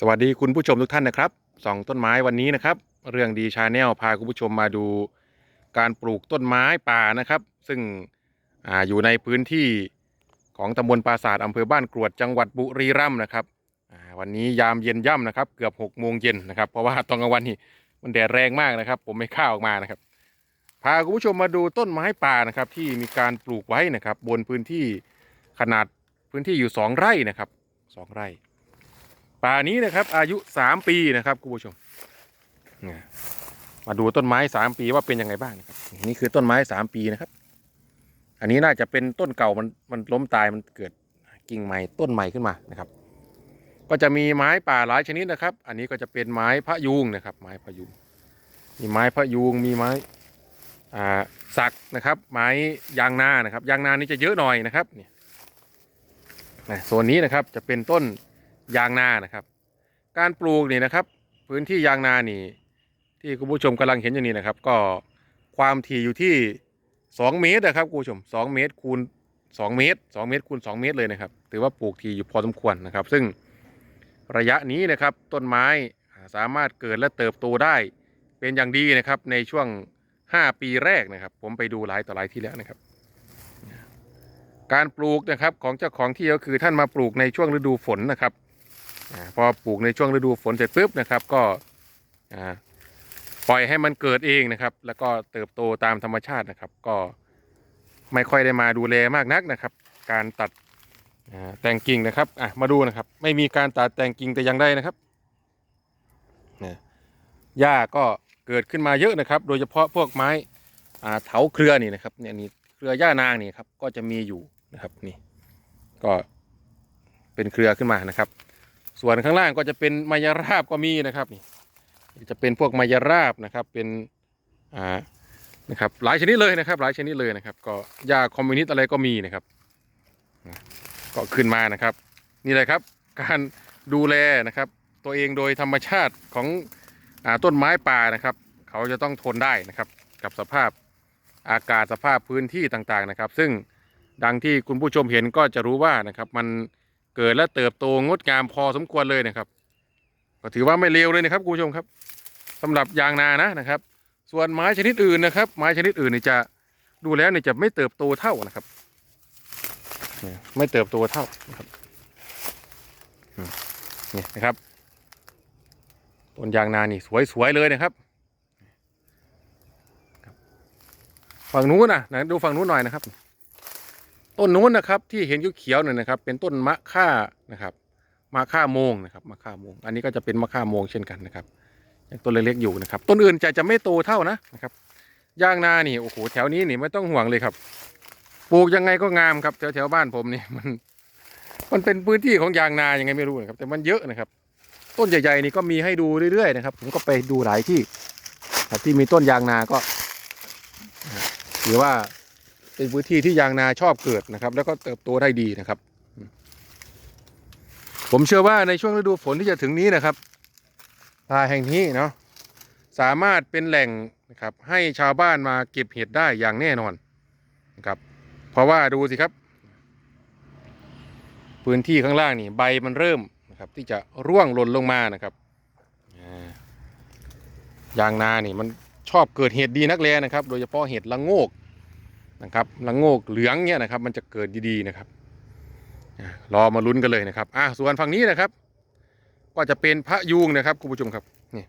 สวัสดีคุณผู้ชมทุกท่านนะครับส่องต้นไม้วันนี้นะครับ เรื่องดีชาแนลพาคุณผู้ชมมาดูการปลูกต้นไม้ป่านะครับ ซึ่งออยู่ในพื้นที่ของตำบลปราสาทอำเภอบ้านกรวดจังหวัดบุรีรัมย์นะครับวันนี้ยามเย็นย่ำนะครับ เกือบ6กโมงเย็นนะครับเพราะว่าตอนกลางวันนี่มันแดดแรงมากนะครับ ผมไม่ข้าออกมานะครับ พาคุณผู้ชมมาดูต้นไม้ป่านะครับ ที่มีการปลูกไว้นะครับ บนพื้นที่ขนาดพื้นที่อยู่สองไร่นะครับสองไร่ ป่านี้นะครับ อายุสามปีนะครับคุณผู้ชมมาดูต้นไม้สามปีว่าเป็นยังไงบ้างนะครับ นี่คือต้นไม้สามปีนะครับ อันนี้น่าจะเป็นต้นเก่ามันมันล้มตายมันเกิดกิ่งใหม่ต้นใหม่ขึ้นมานะครับ ก็จะมีไม้ป่าหลายชนิดนะครับ อันนี้ก็จะเป็นไม้พะยูงนะครับ ไม้พะยูงมีไม้พะยูงมีไม้อ่าสักนะครับ ไม้ยางนานะครับ ยางนานี่จะเยอะหน่อยนะครับเนี่ยโซนนี้นะครับจะเป็นต้น ยางนานะครับ การปลูกนี่นะครับ พื้นที่ยางนานี่ ที่คุณผู้ชมกำลังเห็นอยู่นี่นะครับ ก็ความถี่อยู่ที่ 2 เมตรนะครับคุณผู้ชม 2 เมตรคูณ 2 เมตร 2 เมตรคูณ 2 เมตรเลยนะครับ ถือว่าปลูกถี่อยู่พอสมควรนะครับ ซึ่งระยะนี้นะครับต้นไม้สามารถเกิดและเติบโตได้เป็นอย่างดีนะครับในช่วง 5 ปีแรกนะครับ ผมไปดูหลายต่อหลายที่แล้วนะครับ การปลูกนะครับของเจ้าของที่ก็คือท่านมาปลูกในช่วงฤดูฝนนะครับ พอปลูกในช่วงฤดูฝนเสร็จปุ๊บนะครับ ก็ปล่อยให้มันเกิดเองนะครับ แล้วก็เติบโตตามธรรมชาตินะครับ ก็ไม่ค่อยได้มาดูแลมากนักนะครับ การตัดแต่งกิ่งนะครับอะมาดูนะครับ ไม่มีการตัดแต่งกิ่งแต่อย่างใดนะครับนะหญ้าก็เกิดขึ้นมาเยอะนะครับ โดยเฉพาะพวกไม้เถาเครือนี่นะครับเนี่ยนี่เครือหญ้านางนี่ครับก็จะมีอยู่นะครับนี่ ก็เป็นเครือขึ้นมานะครับ ส่วนข้างล่างก็จะเป็นมายราบก็มีนะครับนี่จะเป็นพวกมายราบนะครับเป็นอ่านะครับหลายชนิดเลยนะครับ หลายชนิดเลยนะครับ ก็ยาคอมมิวนิสต์อะไรก็มีนะครับก็ขึ้นมานะครับ นี่เลยครับ การดูแลนะครับ ตัวเองโดยธรรมชาติของอาต้นไม้ป่านะครับ เขาจะต้องทนได้นะครับ กับสภาพอากาศสภาพพื้นที่ต่างๆนะครับ ซึ่งดังที่คุณผู้ชมเห็นก็จะรู้ว่านะครับมัน เกิดและเติบโตงดงามพอสมควรเลยนะครับ ก็ถือว่าไม่เลวเลยนะครับคุณผู้ชมครับสำหรับยางนานะนะครับ ส่วนไม้ชนิดอื่นนะครับ ไม้ชนิดอื่นนี่จะดูแล้วเนี่ยจะไม่เติบโตเท่านะครับ ไม่เติบโตเท่านะครับนี่นะครับต้นยางนานี่สวยๆเลยนะครับฝั่งนู้นนะนะดูฝั่งนู้นหน่อยนะครับ ต้นนู้นนะครับที่เห็นเขียวๆเนี่ยนะครับ เป็นต้นมะค่านะครับมะค่าโมงนะครับมะค่าโมง อันนี้ก็จะเป็นมะค่าโมงเช่นกันนะครับยังต้นเล็กๆอยู่นะครับ ต้นอื่นจะจะไม่โตเท่านะนะครับยางนานี่โอ้โหแถวนี้นี่ไม่ต้องห่วงเลยครับ ปลูกยังไงก็งามครับแถวแถวบ้านผมนี่มัน มันเป็นพื้นที่ของยางนายังไงไม่รู้นะครับ แต่มันเยอะนะครับ ต้นใหญ่ๆนี่ก็มีให้ดูเรื่อยๆนะครับ ผมก็ไปดูหลายที่ครับที่มีต้นยางนาก็ถือว่า เป็นพื้นที่ที่ยางนาชอบเกิดนะครับ แล้วก็เติบโตได้ดีนะครับ ผมเชื่อว่าในช่วงฤดูฝนที่จะถึงนี้นะครับป่าแห่งนี้เนาะสามารถเป็นแหล่งนะครับให้ชาวบ้านมาเก็บเห็ดได้อย่างแน่นอนนะครับ เพราะว่าดูสิครับ พื้นที่ข้างล่างนี่ใบมันเริ่มนะครับที่จะร่วงหล่นลงมานะครับยางนานี่มันชอบเกิดเห็ดดีนักแลนะครับ โดยเฉพาะเห็ดละโงก นะครับละโงกเหลืองเนี่ยนะครับ มันจะเกิดดีๆนะครับรอมาลุ้นกันเลยนะครับอะส่วนฝั่งนี้นะครับ ก็จะเป็นพระยูงนะครับคุณผู้ชมครับนี่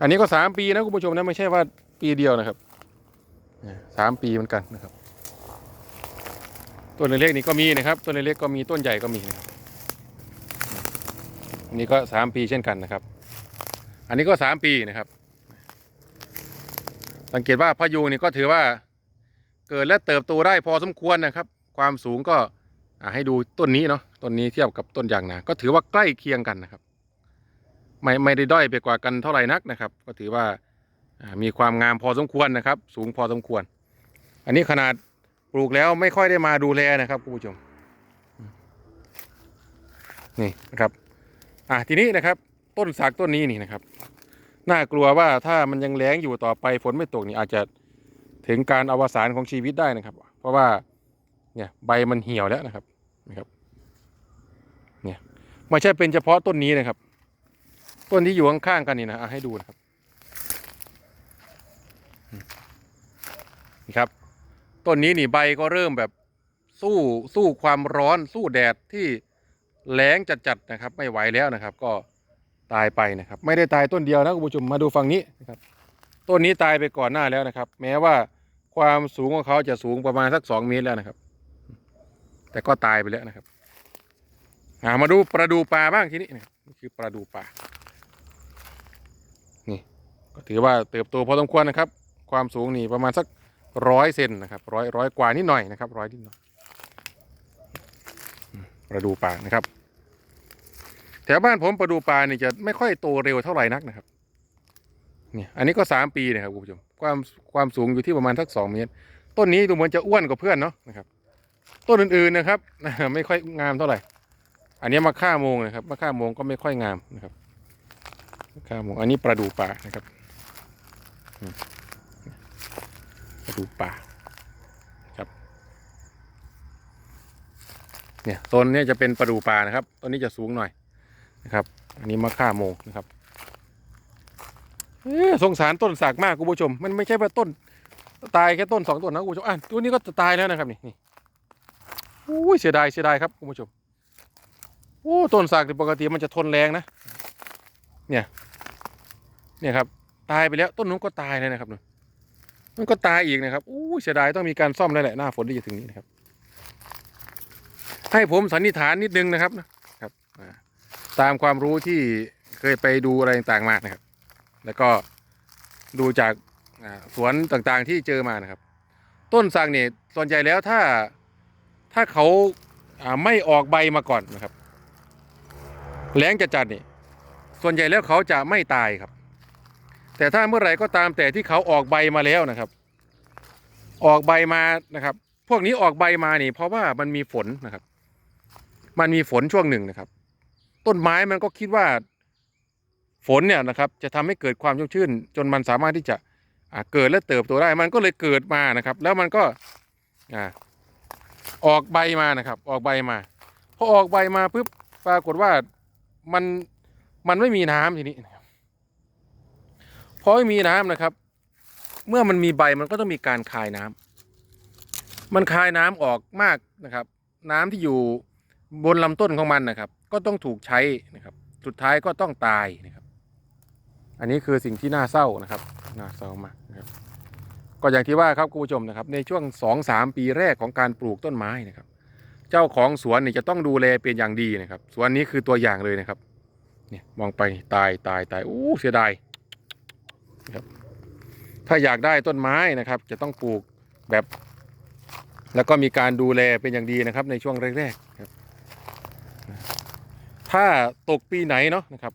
อันนี้ก็สามปีนะคุณผู้ชมนะไม่ใช่ว่าปีเดียวนะครับสามปีเหมือนกันนะครับต้นเล็กๆนี่ก็มีนะครับต้นเล็กๆก็มีต้นใหญ่ก็มีนะครับอันนี้ก็สามปีเช่นกันนะครับ อันนี้ก็สามปีนะครับ สังเกตว่าพระยูงนี่ก็ถือว่า เกิดและเติบโตได้พอสมควรนะครับ ความสูงก็ให้ดูต้นนี้เนาะต้นนี้เทียบกับต้นยางนาก็ถือว่าใกล้เคียงกันนะครับ ไม่ไม่ได้ด้อยไปกว่ากันเท่าไหร่นักนะครับ ก็ถือว่ามีความงามพอสมควรนะครับ สูงพอสมควร อันนี้ขนาดปลูกแล้วไม่ค่อยได้มาดูแลนะครับคุณผู้ชมนี่นะครับอะทีนี้นะครับต้นสักต้นนี้นี่นะครับ น่ากลัวว่าถ้ามันยังแล้งอยู่ต่อไปฝนไม่ตกนี่อาจจะ ถึงการอวสานของชีวิตได้นะครับ เพราะว่าเนี่ยใบมันเหี่ยวแล้วนะครับนะครับเนี่ยไม่ใช่เป็นเฉพาะต้นนี้นะครับ ต้นที่อยู่ข้างๆกันนี่นะอให้ดูนะครับนี่ครับต้นนี้นี่ใบก็เริ่มแบบสู้สู้ความร้อนสู้แดดที่แรงจัดๆนะครับ ไม่ไหวแล้วนะครับ ก็ตายไปนะครับ ไม่ได้ตายต้นเดียวนะคุณผู้ชมมาดูฝั่งนี้นะครับต้นนี้ตายไปก่อนหน้าแล้วนะครับ แม้ว่า ความสูงของเขาจะสูงประมาณสักสองเมตรแล้วนะครับ แต่ก็ตายไปแล้วนะครับามาดูปลาดูปลาบ้างทีนี้นี่คือปลาดูปลา นี่ ก็ถือว่าเติบโตพอสมควรนะครับ ความสูงนี่ประมาณสักร้อยเซนนะครับร้อยร้อยกว่านิดหน่อยนะครับร้อยนิดหน่อยปลาดูปลานะครับ แถวบ้านผมปลาดูปลานี่จะไม่ค่อยโตเร็วเท่าไหร่นักนะครับ เนี่ยอันนี้ก็สามปีนะครับคุณผู้ชมความความสูงอยู่ที่ประมาณสักสองเมตร ต้นนี้ดูเหมือนจะอ้วนกว่าเพื่อนเนาะนะครับต้นอื่นๆนะครับไม่ค่อยงามเท่าไหร่ อันนี้มาค่าโมงนะครับมาค่าโมงก็ไม่ค่อยงามนะครับมะค่าโมงอันนี้ปลาดูป่านะครับปลาดูป่าครับเนี่ยต้นนี้จะเป็นปลาดูป่านะครับต้นนี้จะสูงหน่อยนะครับ อันนี้มะค่าโมงนะครับ สงสารต้นสากมากคุณผู้ชม มันไม่ใช่ว่าต้น ตายแค่ต้นสองต้นนะคุณผู้ชมอะตัวนี้ก็จะตายแล้วนะครับนี่นี่อุ้ยเสียดายเสียดายครับคุณผู้ชมโอ้ต้นสากที่ปกติมันจะทนแรงนะ เนี่ย เนี่ยครับ ตายไปแล้วต้นนู้นก็ตายเลยนะครับนู่นมันก็ตายอีกนะครับอู้เสียดายต้องมีการซ่อมแล้วแหละหน้าฝนที่จะถึงนี้นะครับ ให้ผมสันนิษฐานนิดนึงนะครับนะครับ ตามความรู้ที่เคยไปดูอะไรต่างๆมานะครับ แล้วก็ดูจากสวนต่างๆที่เจอมานะครับ ต้นสักเนี่ยส่วนใหญ่แล้วถ้าถ้าเขาไม่ออกใบมาก่อนนะครับแรงจะจัดๆนี่ส่วนใหญ่แล้วเขาจะไม่ตายครับ แต่ถ้าเมื่อไหร่ก็ตามแต่ที่เขาออกใบมาแล้วนะครับ ออกใบมานะครับ พวกนี้ออกใบมานี่ เพราะว่ามันมีฝนนะครับ มันมีฝนช่วงหนึ่งนะครับ ต้นไม้มันก็คิดว่า ฝนเนี่ยนะครับจะทำให้เกิดความชุ่มชื่น จนมันสามารถที่จะเกิดและเติบโตได้ มันก็เลยเกิดมานะครับ แล้วมันก็ออกใบมานะครับ ออกใบมาพอออกใบมาปุ๊บปรากฏว่ามันมันไม่มีน้ำทีนี้นะครับพอไม่มีน้ำนะครับ เมื่อมันมีใบมันก็ต้องมีการคายน้ำมันคายน้ำออกมากนะครับ น้ำที่อยู่บนลำต้นของมันนะครับ ก็ต้องถูกใช้นะครับ สุดท้ายก็ต้องตายนะครับ อันนี้คือสิ่งที่น่าเศร้านะครับน่าเศร้ามากนะครับก็อย่างที่ว่าครับคุณผู้ชมนะครับ ในช่วงสองสามปีแรกของการปลูกต้นไม้นะครับ เจ้าของสวนนี่จะต้องดูแลเป็นอย่างดีนะครับ สวนนี้คือตัวอย่างเลยนะครับ เนี่ยมองไปตายตายตายอู้เสียดายครับถ้าอยากได้ต้นไม้นะครับ จะต้องปลูกแบบ แล้วก็มีการดูแลเป็นอย่างดีนะครับ ในช่วงแรกๆครับ ถ้าตกปีไหนเนาะนะครับ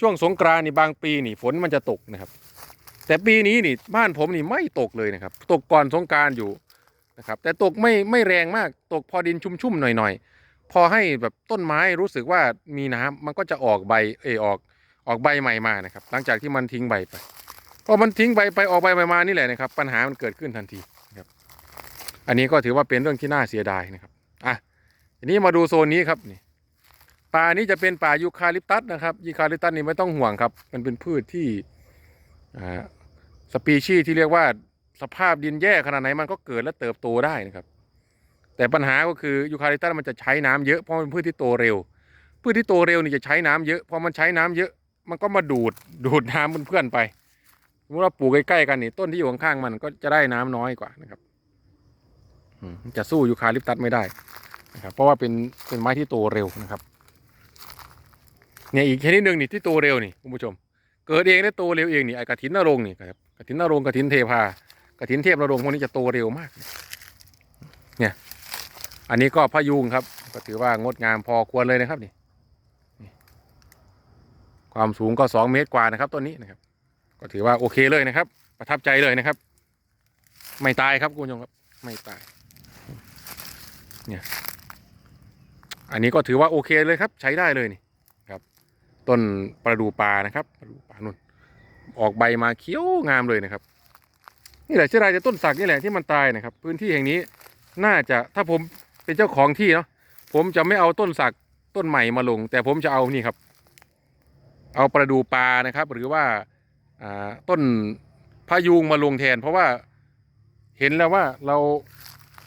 ช่วงสงกรานนี่บางปีนี่ฝนมันจะตกนะครับ แต่ปีนี้นี่บ้านผมนี่ไม่ตกเลยนะครับ ตกก่อนสงการอยู่นะครับ แต่ตกไม่ไม่แรงมากตกพอดินชุ่มๆหน่อยๆ พอให้แบบต้นไม้รู้สึกว่ามีน้ำมันก็จะออกใบเออออกออกใบใหม่มานะครับ หลังจากที่มันทิ้งใบไปพอมันทิ้งใบไปออกใบใหม่มานี่แหละนะครับ ปัญหามันเกิดขึ้นทันทีนะครับ อันนี้ก็ถือว่าเป็นเรื่องที่น่าเสียดายนะครับอะทีนี้มาดูโซนนี้ครับนี่ ป่านี้จะเป็นป่ายูคาลิปตัสนะครับยูคาลิปตัสนี่ไม่ต้องห่วงครับ มันเป็นพืชที่สปีชีส์ที่เรียกว่าสภาพดินแย่ขนาดไหนมันก็เกิดและเติบโตได้นะครับ แต่ปัญหาก็คือยูคาลิปตัสมันจะใช้น้ำเยอะเพราะเป็นพืชที่โตเร็ว พืชที่โตเร็วนี่จะใช้น้ำเยอะพอมันใช้น้ำเยอะ มันก็มาดูดดูดน้ำเพื่อนๆไปสมมติว่าปลูกใกล้ๆกันนี่ต้นที่อยู่ข้างๆมันก็จะได้น้ำน้อยกว่านะครับจะสู้ยูคาลิปตัสไม่ได้นะครับเพราะว่าเป็นเป็นไม้ที่โตเร็วนะครับ เนี่ยอีกชนิดนึงนี่ที่โตเร็วนี่คุณผู้ชม เกิดเองได้โตเร็วเองนี่ไอ้กระถินนรงนี่ครับกระถินนรงกระถินเทพากระถินเทพนรงพวกนี้จะโตเร็วมาก เนี่ย อันนี้ก็พะยุงครับ ก็ถือว่างดงามพอควรเลยนะครับนี่ความสูงก็สองเมตรกว่านะครับต้นนี้นะครับ ก็ถือว่าโอเคเลยนะครับ ประทับใจเลยนะครับ ไม่ตายครับคุณผู้ชมครับ ไม่ตาย เนี่ย อันนี้ก็ถือว่าโอเคเลยครับ ใช้ได้เลยนี่ ต้นประดูปลานะครับประดูปลานุ่นออกใบมาเขียวงามเลยนะครับ นี่แหละเชื่อไรจะต้นสักนี่แหละที่มันตายนะครับ พื้นที่แห่งนี้น่าจะถ้าผมเป็นเจ้าของที่เนาะผมจะไม่เอาต้นสักต้นใหม่มาลง แต่ผมจะเอานี่ครับ เอาประดูปลานะครับ หรือว่าต้นพะยูงมาลงแทน เพราะว่าเห็นแล้วว่าเรา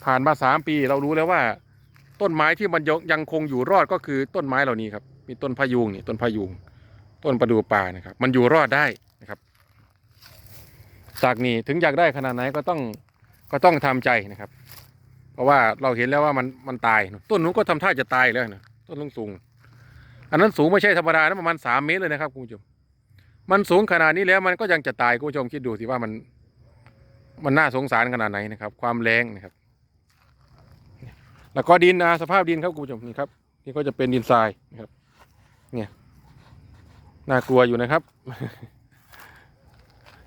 ผ่านมาสามปี เรารู้แล้วว่า ต้นไม้ที่มันยังคงอยู่รอดก็คือต้นไม้เหล่านี้ครับ มีต้นพะยูงนี่ต้นพะยูงต้นประดูป่านะครับ มันอยู่รอดได้นะครับ จากนี้ถึงอยากได้ขนาดไหนก็ต้องก็ต้องทำใจนะครับ เพราะว่าเราเห็นแล้วว่ามันมันตาย ต้นนู้นก็ทำท่าจะตายแล้วนะต้นลุงสูง อันนั้นสูงไม่ใช่ธรรมดานะประมาณสามเมตรเลยนะครับคุณผู้ชมมันสูงขนาดนี้แล้วมันก็ยังจะตายคุณผู้ชมคิดดูสิว่ามัน มันน่าสงสารขนาดไหนนะครับ ความแรงนะครับ แล้วก็ดินนะสภาพดินครับคุณผู้ชมนี่ครับนี่ก็จะเป็นดินทรายนะครับ เนี่ยน่ากลัวอยู่นะครับ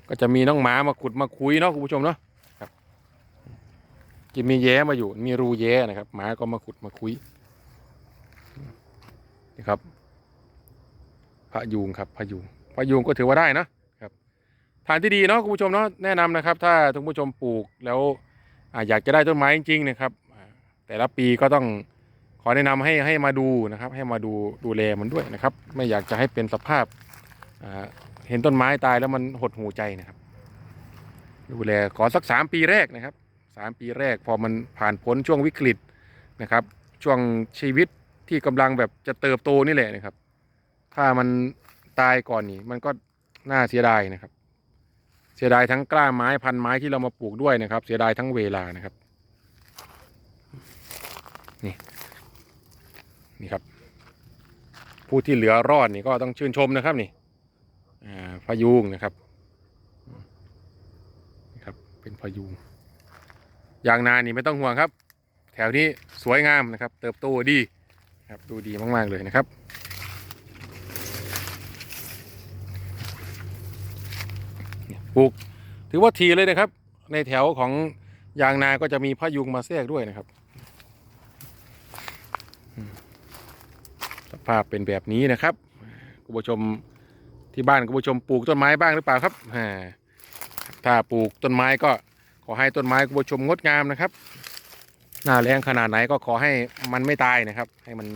ก็จะมีน้องหมามาขุดมาคุยเนาะคุณผู้ชมเนาะครับจะมีแย้มาอยู่ มีรูแย้นะครับ หมาก็มาขุดมาคุยนี่ครับพระยูงครับพระยูงพระยูงก็ถือว่าได้นะครับทางที่ดีเนาะคุณผู้ชมเนาะแนะนำนะครับ ถ้าท่านผู้ชมปลูกแล้วออยากจะได้ต้นไม้จริงๆนะครับ แต่ละปีก็ต้อง ขอแนะนำให้ให้มาดูนะครับ ให้มาดูดูแลมันด้วยนะครับ ไม่อยากจะให้เป็นสภาพเห็นต้นไม้ตายแล้วมันหดหูใจนะครับ ดูแลขอสักสามปีแรกนะครับสามปีแรกพอมันผ่านพ้นช่วงวิกฤตนะครับ ช่วงชีวิตที่กำลังแบบจะเติบโตนี่แหละนะครับ ถ้ามันตายก่อนนี่มันก็น่าเสียดายนะครับ เสียดายทั้งกล้าไม้พันไม้ที่เรามาปลูกด้วยนะครับ เสียดายทั้งเวลานะครับ นี่ นี่ครับ ผู้ที่เหลือรอดนี่ก็ต้องชื่นชมนะครับนี่พายุงนะครับครับ เป็นพายุงยางนานี่ไม่ต้องห่วงครับ แถวนี้สวยงามนะครับ เติบโตดีครับดูดีมาก ๆ เลยนะครับปลูกถือว่าทีเลยนะครับ ในแถวของยางนาก็จะมีพายุงมาแทรกด้วยนะครับอืม สภาพเป็นแบบนี้นะครับคุณผู้ชมที่บ้านคุณผู้ชมปลูกต้นไม้บ้างหรือเปล่าครับถ้าปลูกต้นไม้ก็ขอให้ต้นไม้คุณผู้ชมงดงามนะครับหน้าแรงขนาดไหนก็ขอให้มันไม่ตายนะครับ ให้มัน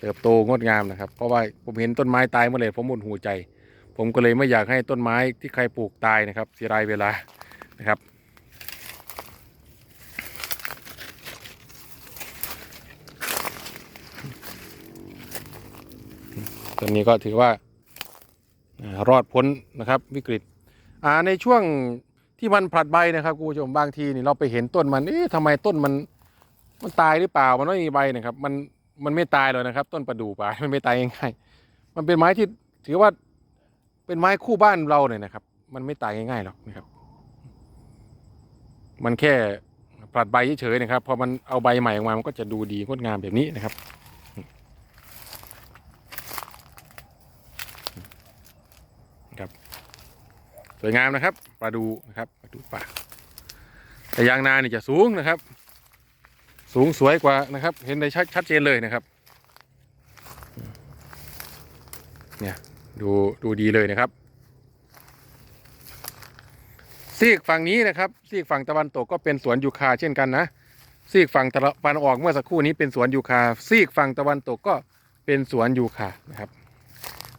เติบโตงดงามนะครับเพราะว่าผมเห็นต้นไม้ตายเมื่อไหร่ผมหมดหัวใจ ผมก็เลยไม่อยากให้ต้นไม้ที่ใครปลูกตายนะครับเสียดายเวลานะครับ ต้นนี้ก็ถือว่ารอดพ้นนะครับวิกฤตในช่วงที่มันผลัดใบนะครับคุณผู้ชมบางทีนี่เราไปเห็นต้นมันเอ๊ะทำไมต้นมันมันตายหรือเปล่ามันไม่มีใบนะครับ มันมันไม่ตายเลยนะครับ ต้นประดู่ป่ามันไม่ตายง่ายๆมันเป็นไม้ที่ถือว่าเป็นไม้คู่บ้านเราเนี่ยนะครับ มันไม่ตายง่ายๆหรอกนะครับ มันแค่ผลัดใบเฉยๆนะครับพอมันเอาใบใหม่ออกมามันก็จะดูดีงดงามแบบนี้นะครับ สวยงามนะครับปลาดูนะครับปลาดูป่าแต่ยางนานี่จะสูงนะครับ สูงสวยกว่านะครับ เห็นได้ชัดชัดเจนเลยนะครับ เนี่ยดูดูดีเลยนะครับซีกฝั่งนี้นะครับซีกฝั่งตะวันตกก็เป็นสวนยูคาเช่นกันนะซีกฝั่งตะวันออกเมื่อสักครู่นี้เป็นสวนยูคาซีกฝั่งตะวันตกก็เป็นสวนยูคานะครับ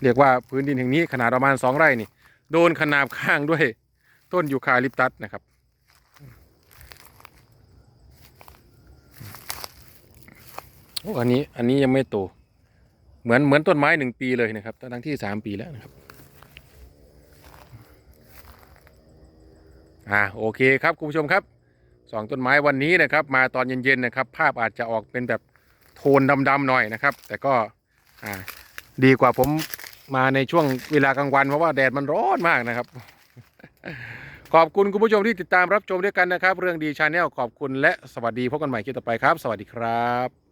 เรียกว่าพื้นดินแห่งนี้ขนาดประมาณสองไร่นี่ โดนขนาบข้างด้วยต้นยูคาลิปตัสนะครับ โอ้อันนี้อันนี้ยังไม่โต เหมือนเหมือนต้นไม้หนึ่งปีเลยนะครับทั้งที่สามปีแล้วนะครับ อ่าโอเคครับคุณผู้ชมครับสองต้นไม้วันนี้นะครับ มาตอนเย็นๆนะครับ ภาพอาจจะออกเป็นแบบโทนดำๆหน่อยนะครับ แต่ก็อ่าดีกว่าผม มาในช่วงเวลากลางวันเพราะว่าแดดมันร้อนมากนะครับ ขอบคุณคุณผู้ชมที่ติดตามรับชมด้วยกันนะครับ เรื่องดีชาแนลขอบคุณและสวัสดีพบกันใหม่คลิปต่อไปครับ สวัสดีครับ